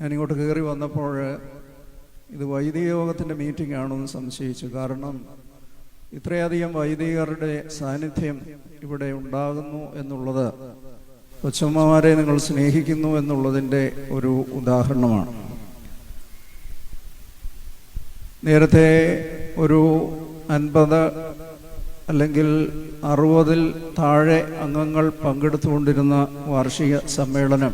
ഞാനിങ്ങോട്ട് കയറി വന്നപ്പോൾ ഇത് വൈദിക യോഗത്തിന്റെ മീറ്റിംഗ് ആണോ എന്ന് സംശയിച്ചു. കാരണം ഇത്രയധികം വൈദികരുടെ സാന്നിധ്യം ഇവിടെ ഉണ്ടാകുന്നു എന്നുള്ളത് കൊച്ചമ്മമാരെ നിങ്ങൾ സ്നേഹിക്കുന്നു എന്നുള്ളതിന്റെ ഒരു ഉദാഹരണമാണ്. നേരത്തെ ഒരു അൻപത് അല്ലെങ്കിൽ അറുപതിൽ താഴെ അംഗങ്ങൾ പങ്കെടുത്തുകൊണ്ടിരുന്ന വാർഷിക സമ്മേളനം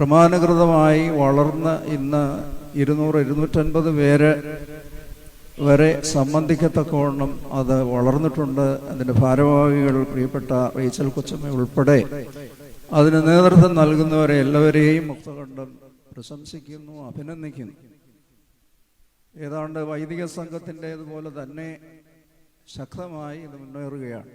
ക്രമാനുഗതമായി വളർന്ന് ഇന്ന് ഇരുന്നൂറ് ഇരുന്നൂറ്റൻപത് പേര് വരെ സംബന്ധിക്കത്തക്കവണ്ണം അത് വളർന്നിട്ടുണ്ട്. അതിന്റെ ഭാരവാഹികൾ പ്രിയപ്പെട്ട റീച്ചൽ കൊച്ചമ്മ ഉൾപ്പെടെ. അതിന് നേതൃത്വം നൽകുന്നവരെ എല്ലാവരെയും മുക്തകണ്ഠം പ്രശംസിക്കുന്നു അഭിനന്ദിക്കുന്നു. ഏതാണ്ട് വൈദിക സംഘത്തിന്റേതുപോലെ തന്നെ ശക്തമായി ഇത് മുന്നേറുകയാണ്.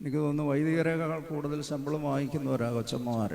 എനിക്ക് തോന്നുന്നു വൈദികരെക്കാൾ കൂടുതൽ ശമ്പളം വാങ്ങിക്കുന്നവരാ കൊച്ചമ്മമാർ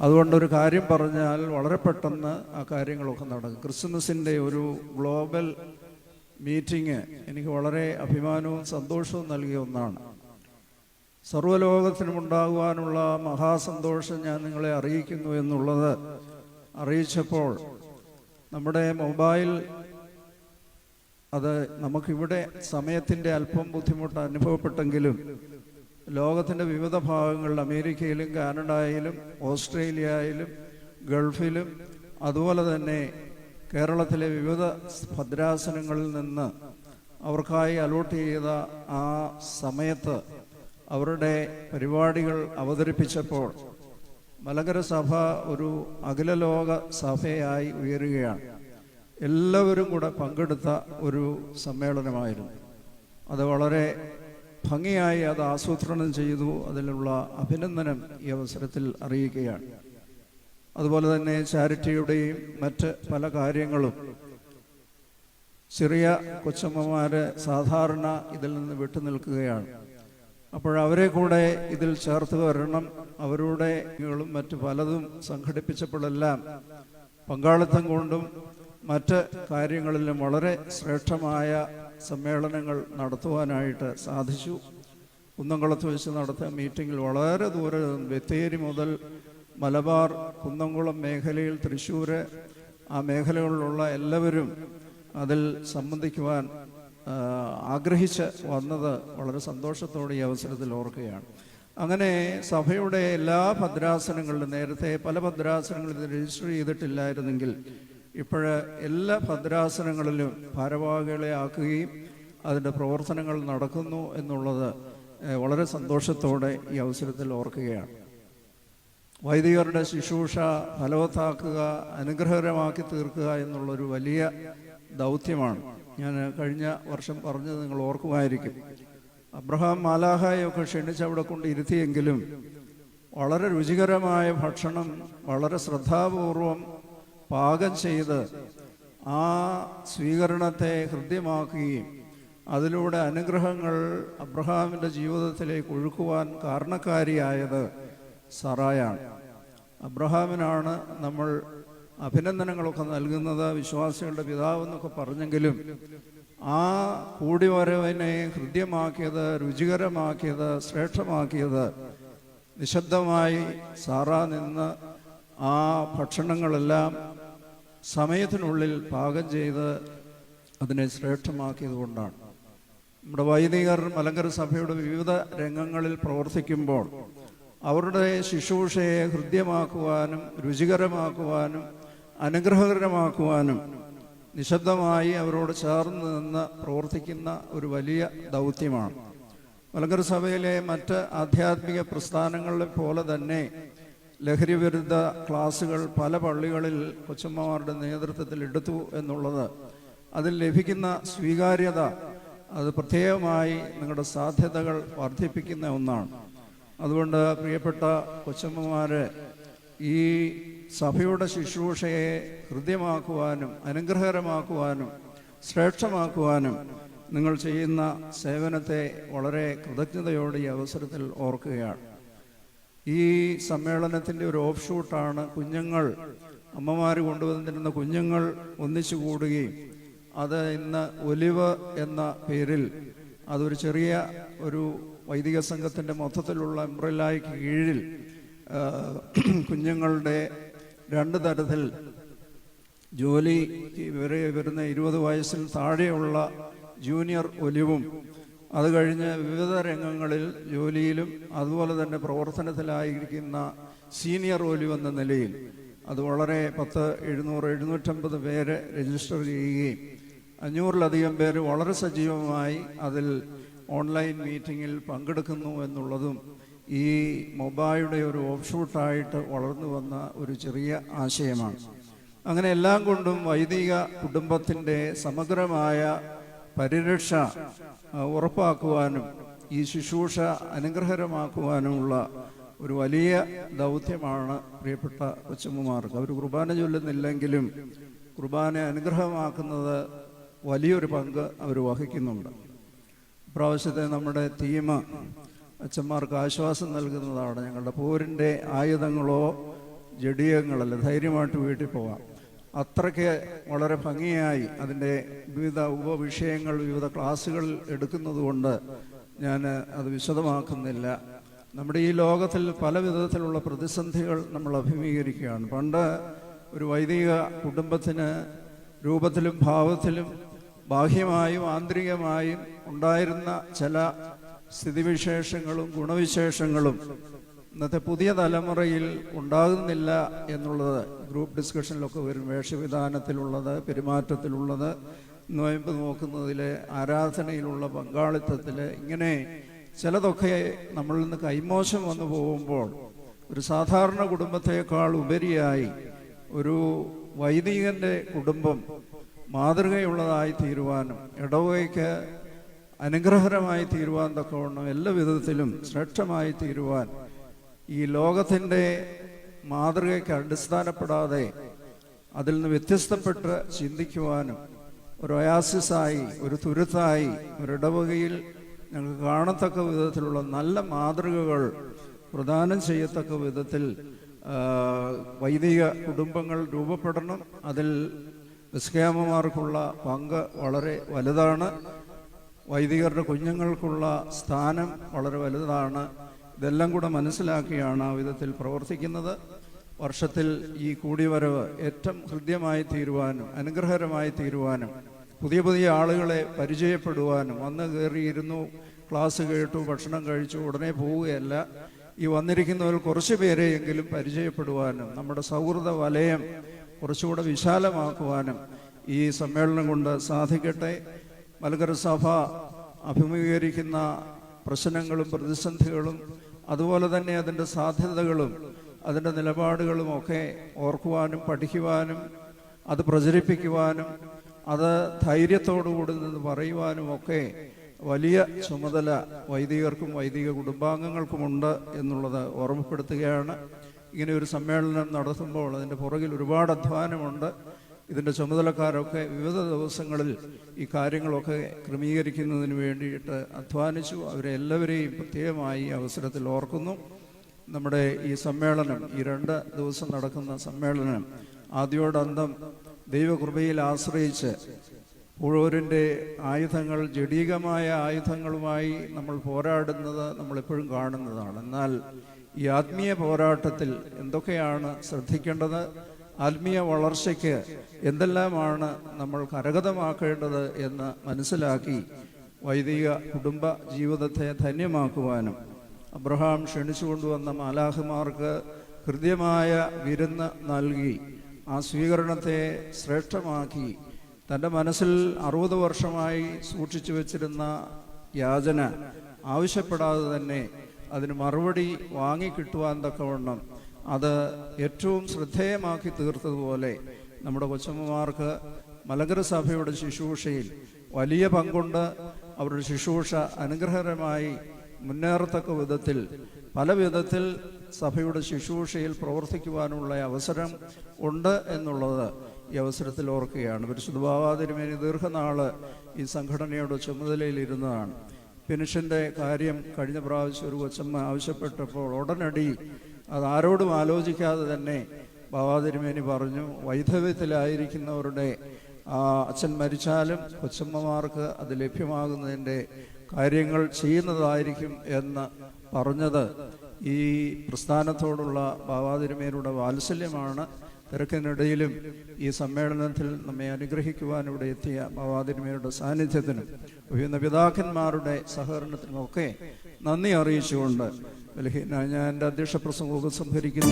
അതുകൊണ്ടൊരു കാര്യം പറഞ്ഞാൽ വളരെ പെട്ടെന്ന് ആ കാര്യങ്ങളൊക്കെ നടക്കും. ക്രിസ്മസിന്റെ ഒരു ഗ്ലോബൽ മീറ്റിംഗ് എനിക്ക് വളരെ അഭിമാനവും സന്തോഷവും നൽകിയ ഒന്നാണ്. സർവലോകത്തിനുമുണ്ടാകുവാനുള്ള മഹാസന്തോഷം ഞാൻ നിങ്ങളെ അറിയിക്കുന്നു എന്നുള്ളത് അറിയിച്ചപ്പോൾ നമ്മുടെ മൊബൈൽ അത് നമുക്കിവിടെ സമയത്തിന്റെ അല്പം ബുദ്ധിമുട്ട് അനുഭവപ്പെട്ടെങ്കിലും ലോകത്തിന്റെ വിവിധ ഭാഗങ്ങളിൽ അമേരിക്കയിലും കാനഡയിലും ഓസ്ട്രേലിയയിലും ഗൾഫിലും അതുപോലെ തന്നെ കേരളത്തിലെ വിവിധ ഭദ്രാസനങ്ങളിൽ നിന്ന് അവർക്കായി അലോട്ട് ചെയ്ത ആ സമയത്ത് അവരുടെ പരിപാടികൾ അവതരിപ്പിച്ചപ്പോൾ മലങ്കര സഭ ഒരു അഖിലലോക സഭയായി ഉയരുകയാണ്. എല്ലാവരും കൂടെ പങ്കെടുത്ത ഒരു സമ്മേളനമായിരുന്നു. അത് വളരെ ഭംഗിയായി അത് ആസൂത്രണം ചെയ്തു. അതിലുള്ള അഭിനന്ദനം ഈ അവസരത്തിൽ അറിയിക്കുകയാണ്. അതുപോലെ തന്നെ ചാരിറ്റിയുടെയും മറ്റ് പല കാര്യങ്ങളും ചെറിയ കൊച്ചമ്മമാര് സാധാരണ ഇതിൽ നിന്ന് വിട്ടുനിൽക്കുകയാണ് അപ്പോൾ അവരെ കൂടെ ഇതിൽ ചേർത്ത് വരണം. അവരുടെ മറ്റ് പലതും സംഘടിപ്പിച്ചപ്പോഴെല്ലാം പങ്കാളിത്തം കൊണ്ടും മറ്റ് കാര്യങ്ങളിലും വളരെ ശ്രേഷ്ഠമായ സമ്മേളനങ്ങൾ നടത്തുവാനായിട്ട് സാധിച്ചു. കുന്നംകുളത്ത് വെച്ച് നടത്തിയ മീറ്റിങ്ങിൽ വളരെ ദൂരെ ബത്തേരി മുതൽ മലബാർ കുന്നംകുളം മേഖലയിൽ തൃശ്ശൂർ ആ മേഖലകളിലുള്ള എല്ലാവരും അതിൽ സംബന്ധിക്കുവാൻ ആഗ്രഹിച്ച് വന്നത് വളരെ സന്തോഷത്തോടെ ഈ അവസരത്തിൽ ഓർക്കുകയാണ്. അങ്ങനെ സഭയുടെ എല്ലാ ഭദ്രാസനങ്ങളിലും നേരത്തെ പല ഭദ്രാസനങ്ങളിലും രജിസ്റ്റർ ചെയ്തിട്ടില്ലായിരുന്നെങ്കിൽ ഇപ്പോഴ് എല്ലാ ഭദ്രാസനങ്ങളിലും ഭാരവാഹികളെ ആക്കുകയും അതിന്റെ പ്രവർത്തനങ്ങൾ നടക്കുന്നു എന്നുള്ളത് വളരെ സന്തോഷത്തോടെ ഈ അവസരത്തിൽ ഓർക്കുകയാണ്. വൈദികരുടെ ശുശ്രൂഷ ഫലവത്താക്കുക അനുഗ്രഹകരമാക്കി തീർക്കുക എന്നുള്ളൊരു വലിയ ദൗത്യമാണ്. ഞാൻ കഴിഞ്ഞ വർഷം പറഞ്ഞത് നിങ്ങൾ ഓർക്കുമായിരിക്കും. അബ്രഹാം മാലാഹായൊക്കെ ക്ഷണിച്ച് അവിടെ കൊണ്ട് ഇരുത്തിയെങ്കിലും വളരെ രുചികരമായ ഭക്ഷണം വളരെ ശ്രദ്ധാപൂർവം പാകം ചെയ്ത് ആ സ്വീകരണത്തെ ഹൃദ്യമാക്കുകയും അതിലൂടെ അനുഗ്രഹങ്ങൾ അബ്രഹാമിന്റെ ജീവിതത്തിലേക്ക് ഒഴുക്കുവാൻ കാരണക്കാരിയായത് സറായാണ്. അബ്രഹാമിനാണ് നമ്മൾ അഭിനന്ദനങ്ങളൊക്കെ നൽകുന്നത് വിശ്വാസികളുടെ പിതാവെന്നൊക്കെ പറഞ്ഞെങ്കിലും ആ കൂടിവരവിനെ ഹൃദ്യമാക്കിയത് രുചികരമാക്കിയത് ശ്രേഷ്ഠമാക്കിയത് നിശബ്ദമായി സാറാ നിന്ന് ആ ഭക്ഷണങ്ങളെല്ലാം സമയത്തിനുള്ളിൽ പാകം ചെയ്ത് അതിനെ ശ്രേഷ്ഠമാക്കിയത് കൊണ്ടാണ് നമ്മുടെ വൈദികർ മലങ്കര സഭയുടെ വിവിധ രംഗങ്ങളിൽ പ്രവർത്തിക്കുമ്പോൾ അവരുടെ ശുശ്രൂഷയെ ഹൃദ്യമാക്കുവാനും രുചികരമാക്കുവാനും അനുഗ്രഹകരമാക്കുവാനും നിശബ്ദമായി അവരോട് ചേർന്ന് നിന്ന് പ്രവർത്തിക്കുന്ന ഒരു വലിയ ദൗത്യമാണ്. മലങ്കര സഭയിലെ മറ്റ് ആധ്യാത്മിക പ്രസ്ഥാനങ്ങളെ പോലെ തന്നെ ലഹരി വിരുദ്ധ ക്ലാസുകൾ പല പള്ളികളിൽ കൊച്ചമ്മമാരുടെ നേതൃത്വത്തിൽ എടുത്തു എന്നുള്ളത് അതിൽ ലഭിക്കുന്ന സ്വീകാര്യത അത് പ്രത്യേകമായി നിങ്ങളുടെ സാധ്യതകൾ വർദ്ധിപ്പിക്കുന്ന ഒന്നാണ്. അതുകൊണ്ട് പ്രിയപ്പെട്ട കൊച്ചമ്മമാരെ ഈ സഭയുടെ ശുശ്രൂഷയെ ഹൃദ്യമാക്കുവാനും അനുഗ്രഹകരമാക്കുവാനും ശ്രേഷ്ഠമാക്കുവാനും നിങ്ങൾ ചെയ്യുന്ന സേവനത്തെ വളരെ കൃതജ്ഞതയോടെ ഈ അവസരത്തിൽ ഓർക്കുകയാണ്. ഈ സമ്മേളനത്തിന്റെ ഒരു ഓഫ് ഷൂട്ടാണ് കുഞ്ഞുങ്ങൾ അമ്മമാർ കൊണ്ടുവന്നിരുന്ന കുഞ്ഞുങ്ങൾ ഒന്നിച്ചു കൂടുകയും അത് ഇന്ന് ഒലിവ് എന്ന പേരിൽ അതൊരു ചെറിയ ഒരു വൈദിക സംഘത്തിന്റെ മൊത്തത്തിലുള്ള എംബ്രല്ലായ്ക്ക് കീഴിൽ കുഞ്ഞുങ്ങളുടെ രണ്ട് തരത്തിൽ ജോലി വരെ വരുന്ന ഇരുപത് വയസ്സിൽ താഴെയുള്ള ജൂനിയർ ഒലിവും അത് കഴിഞ്ഞ് വിവിധ രംഗങ്ങളിൽ ജോലിയിലും അതുപോലെ തന്നെ പ്രവർത്തനത്തിലായിരിക്കുന്ന സീനിയർ ഒലിവ് എന്ന നിലയിൽ അത് വളരെ പത്ത് എഴുന്നൂറ് എഴുന്നൂറ്റമ്പത് പേര് രജിസ്റ്റർ ചെയ്യുകയും അഞ്ഞൂറിലധികം പേര് വളരെ സജീവമായി അതിൽ ഓൺലൈൻ മീറ്റിങ്ങിൽ പങ്കെടുക്കുന്നു എന്നുള്ളതും ഈ മൊബൈലുടെ ഒരു ഓപ്ഷൂട്ടായിട്ട് വളർന്നു വന്ന ഒരു ചെറിയ ആശയമാണ്. അങ്ങനെ എല്ലാം കൊണ്ടും വൈദിക കുടുംബത്തിന്റെ സമഗ്രമായ പരിരക്ഷ ഉറപ്പാക്കുവാനും ഈ ശുശ്രൂഷ അനുഗ്രഹരമാക്കുവാനുമുള്ള ഒരു വലിയ ദൗത്യമാണ് പ്രിയപ്പെട്ട കൊച്ചമ്മമാർക്ക് അവർ കുർബാന ചൊല്ലുന്നില്ലെങ്കിലും കുർബാന അനുഗ്രഹമാക്കുന്നത് വലിയൊരു പങ്ക് അവർ വഹിക്കുന്നുണ്ട്. ഇപ്രാവശ്യത്തെ നമ്മുടെ തീം അച്ഛന്മാർക്ക് ആശ്വാസം നൽകുന്നതാണ് ഞങ്ങളുടെ പോരിന്റെ ആയുധങ്ങളോ ജഡിയങ്ങളല്ല? ധൈര്യമായിട്ട് വീട്ടിൽ പോകാം. അത്രയ്ക്ക് വളരെ ഭംഗിയായി അതിന്റെ വിവിധ ഉപവിഷയങ്ങൾ വിവിധ ക്ലാസ്സുകൾ എടുക്കുന്നതുകൊണ്ട് ഞാൻ അത് വിശദമാക്കുന്നില്ല. നമ്മുടെ ഈ ലോകത്തിൽ പല വിധത്തിലുള്ള പ്രതിസന്ധികൾ നമ്മൾ അഭിമുഖീകരിക്കുകയാണ്. പണ്ട് ഒരു വൈദിക കുടുംബത്തിന് രൂപത്തിലും ഭാവത്തിലും ബാഹ്യമായും ആന്തരികമായും ഉണ്ടായിരുന്ന ചില സ്ഥിതിവിശേഷങ്ങളും ഗുണവിശേഷങ്ങളും ഇന്നത്തെ പുതിയ തലമുറയിൽ ഉണ്ടാകുന്നില്ല എന്നുള്ളത് ഗ്രൂപ്പ് ഡിസ്കഷനിലൊക്കെ വരും. വേഷവിധാനത്തിലുള്ളത് പെരുമാറ്റത്തിലുള്ളത് നോയമ്പ് നോക്കുന്നതിൽ ആരാധനയിലുള്ള പങ്കാളിത്തത്തിൽ ഇങ്ങനെ ചിലതൊക്കെ നമ്മളിൽ നിന്ന് കൈമോശം വന്നു പോകുമ്പോൾ ഒരു സാധാരണ കുടുംബത്തേക്കാൾ ഉപരിയായി ഒരു വൈദികന്റെ കുടുംബം മാതൃകയുള്ളതായി തീരുവാനും ഇടവകയ്ക്ക് അനുഗ്രഹരമായി തീരുവാൻ തക്കവണ്ണം എല്ലാ വിധത്തിലും ശ്രേഷ്ഠമായി തീരുവാൻ ഈ ലോകത്തിന്റെ മാതൃകയ്ക്ക് അടിസ്ഥാനപ്പെടാതെ അതിൽ നിന്ന് വ്യത്യസ്തപ്പെട്ട് ചിന്തിക്കുവാനും ഒരു ഒയാസിസായി ഒരു തുരുത്തായി ഒരിടവകയിൽ ഞങ്ങൾക്ക് കാണത്തക്ക വിധത്തിലുള്ള നല്ല മാതൃകകൾ പ്രദാനം ചെയ്യത്തക്ക വിധത്തിൽ വൈദിക കുടുംബങ്ങൾ രൂപപ്പെടണം. അതിൽ നിസ്കേമമാർക്കുള്ള പങ്ക് വളരെ വലുതാണ്. വൈദികരുടെ കുഞ്ഞുങ്ങൾക്കുള്ള സ്ഥാനം വളരെ വലുതാണ്. ഇതെല്ലാം കൂടെ മനസ്സിലാക്കിയാണ് ആ വിധത്തിൽ പ്രവർത്തിക്കുന്നത്. വർഷത്തിൽ ഈ കൂടിവരവ് ഏറ്റവും ഹൃദ്യമായി തീരുവാനും അനുഗ്രഹകരമായി തീരുവാനും പുതിയ പുതിയ ആളുകളെ പരിചയപ്പെടുവാനും വന്ന് കയറിയിരുന്നു ക്ലാസ് കേട്ടു ഭക്ഷണം കഴിച്ചു ഉടനെ പോവുകയല്ല. ഈ വന്നിരിക്കുന്നവർ കുറച്ച് പേരെയെങ്കിലും പരിചയപ്പെടുവാനും നമ്മുടെ സൗഹൃദ വലയം കുറച്ചുകൂടെ വിശാലമാക്കുവാനും ഈ സമ്മേളനം കൊണ്ട് സാധിക്കട്ടെ. മലകര സഭ അഭിമുഖീകരിക്കുന്ന പ്രശ്നങ്ങളും പ്രതിസന്ധികളും അതുപോലെ തന്നെ അതിന്റെ സാധ്യതകളും അതിന്റെ നിലപാടുകളും ഒക്കെ ഓർക്കുവാനും പഠിക്കുവാനും അത് പ്രചരിപ്പിക്കുവാനും അത് ധൈര്യത്തോടുകൂടി നിന്ന് പറയുവാനും ഒക്കെ വലിയ ചുമതല വൈദികർക്കും വൈദിക കുടുംബാംഗങ്ങൾക്കുമുണ്ട് എന്നുള്ളത് ഓർമ്മപ്പെടുത്തുകയാണ്. ഇങ്ങനെ ഒരു സമ്മേളനം നടത്തുമ്പോൾ അതിന്റെ പുറകിൽ ഒരുപാട് അധ്വാനമുണ്ട്. ഇതിന്റെ ചുമതലക്കാരൊക്കെ വിവിധ ദിവസങ്ങളിൽ ഈ കാര്യങ്ങളൊക്കെ ക്രമീകരിക്കുന്നതിന് വേണ്ടിയിട്ട് അധ്വാനിച്ചു. അവരെ എല്ലാവരെയും പ്രത്യേകമായി അവസരത്തിൽ ഓർക്കുന്നു. നമ്മുടെ ഈ സമ്മേളനം ഈ രണ്ട് ദിവസം നടക്കുന്ന സമ്മേളനം ആദ്യോടന്തം ദൈവകൃപയിൽ ആശ്രയിച്ച് പുഴൂരിന്റെ ആയുധങ്ങൾ ജഡീകമായ ആയുധങ്ങളുമായി നമ്മൾ പോരാടുന്നത് നമ്മളെപ്പോഴും കാണുന്നതാണ്. എന്നാൽ ഈ ആത്മീയ പോരാട്ടത്തിൽ എന്തൊക്കെയാണ് ശ്രദ്ധിക്കേണ്ടത്? ആത്മീയ വളർച്ചയ്ക്ക് എന്തെല്ലാമാണ് നമ്മൾ കരഗതമാക്കേണ്ടത് എന്ന് മനസ്സിലാക്കി വൈദിക കുടുംബ ജീവിതത്തെ ധന്യമാക്കുവാനും അബ്രഹാം ക്ഷണിച്ചു കൊണ്ടുവന്ന മാലാഹുമാർക്ക് ഹൃദ്യമായ വിരുന്ന് നൽകി ആ സ്വീകരണത്തെ ശ്രേഷ്ഠമാക്കി. തന്റെ മനസ്സിൽ അറുപത് വർഷമായി സൂക്ഷിച്ചു വച്ചിരുന്ന യാചന ആവശ്യപ്പെടാതെ തന്നെ അതിന് മറുപടി വാങ്ങിക്കിട്ടുവാൻ തക്കവണ്ണം അത് ഏറ്റവും ശ്രദ്ധേയമാക്കി തീർത്തതുപോലെ നമ്മുടെ കൊച്ചമ്മമാർക്ക് മലങ്കര സഭയുടെ ശുശ്രൂഷയിൽ വലിയ പങ്കുണ്ട്. അവരുടെ ശുശ്രൂഷ അനുഗ്രഹകരമായി മുന്നേറത്തക്ക വിധത്തിൽ പല വിധത്തിൽ സഭയുടെ ശുശ്രൂഷയിൽ പ്രവർത്തിക്കുവാനുള്ള അവസരം ഉണ്ട് എന്നുള്ളത് ഈ അവസരത്തിൽ ഓർക്കുകയാണ്. പരിശുദ്ധ ബാബാതിരുമേനി ദീർഘനാൾ ഈ സംഘടനയുടെ ചുമതലയിലിരുന്നതാണ് പെൻഷന്റെ കാര്യം കഴിഞ്ഞ പ്രാവശ്യം ഒരു കൊച്ചമ്മ ആവശ്യപ്പെട്ടപ്പോൾ ഉടനടി അത് ആരോടും ആലോചിക്കാതെ തന്നെ ബാബാതിരുമേനി പറഞ്ഞു വൈധവ്യത്തിലായിരിക്കുന്നവരുടെ അച്ഛൻ മരിച്ചാലും കൊച്ചമ്മമാർക്ക് അത് ലഭ്യമാകുന്നതിന്റെ കാര്യങ്ങൾ ചെയ്യുന്നതായിരിക്കും എന്ന് പറഞ്ഞത്. ഈ പ്രസ്ഥാനത്തോടുള്ള ബാബാതിരുമേനയുടെ വാത്സല്യമാണ്. തിരക്കിനിടയിലും ഈ സമ്മേളനത്തിൽ നമ്മെ അനുഗ്രഹിക്കുവാൻ ഇവിടെ എത്തിയ ബാബാതിരുമേനിയുടെ സാന്നിധ്യത്തിനും വിവിധ പിതാക്കന്മാരുടെ സഹകരണത്തിനുമൊക്കെ നന്ദി അറിയിച്ചുകൊണ്ട് ബലഹീന. ഞാൻ എന്റെ അധ്യക്ഷ പ്രസംഗമൊക്കെ സംഭരിക്കുന്നു